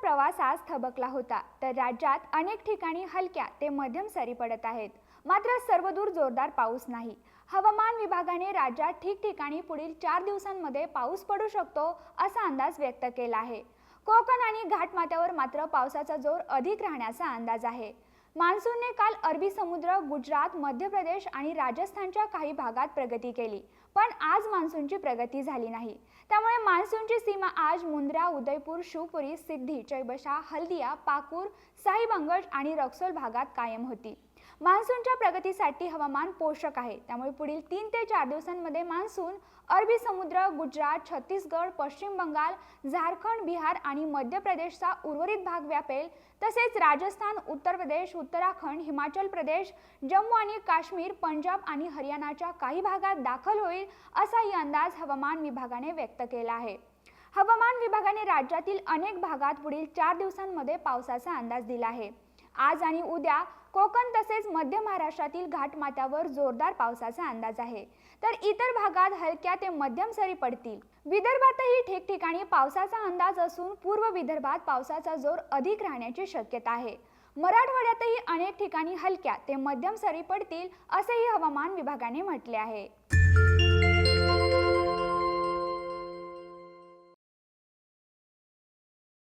प्रवास आज थबकला होता तर राज्यात अनेक ठिकाणी हलक्या ते मध्यम सरी पडत आहेत. मात्र सर्वदूर जोरदार पाऊस नाही. हवामान विभागाने राज्यात ठिकठिकाणी पुढील चार दिवसांमध्ये पाऊस पडू शकतो असा अंदाज व्यक्त केला आहे. कोकण आणि घाटमाथ्यावर मात्र पावसाचा जोर अधिक राहण्याचा अंदाज आहे. मान्सूनने काल अरबी समुद्र गुजरात मध्य प्रदेश आणि राजस्थानच्या काही भागात प्रगती केली. पण आज मान्सूनची प्रगती झाली नाही. त्यामुळे मान्सूनची सीमा आज मुंद्रा उदयपूर शिवपुरी सिद्धी चैबशा हल्दिया पाकूर साहिबंगज आणि रक्सोल भागात कायम होती. मान्सूनच्या प्रगतीसाठी हवामान पोषक आहे. त्यामुळे पुढील तीन ते चार दिवसांमध्ये मान्सून अरबी समुद्र गुजरात छत्तीसगड पश्चिम बंगाल झारखंड बिहार आणि मध्य प्रदेशचा उर्वरित भाग व्यापेल. तसेच राजस्थान उत्तर प्रदेश उत्तराखंड हिमाचल प्रदेश जम्मू आणि काश्मीर पंजाब आणि हरियाणाच्या काही भागात दाखल होईल असाही अंदाज हवामान विभागाने व्यक्त केला आहे. हवामान विभागाने राज्यातील अनेक भागात पुढील चार दिवसांमध्ये पावसाचा अंदाज दिला आहे. आज आणि उद्या कोकण तसेच मध्य महाराष्ट्रातील घाटमाथ्यावर जोरदार पावसाचा अंदाज आहे. तर इतर भागात हलक्या ते मध्यम सरी पडतील. विदर्भातही ठिकठिकाणी पावसाचा अंदाज असून पूर्व विदर्भात पावसाचा जोर अधिक राहण्याची शक्यता आहे. मराठवाड्यातही अनेक ठिकाणी हलक्या ते मध्यम सरी पडतील असेही हवामान विभागाने म्हटले आहे.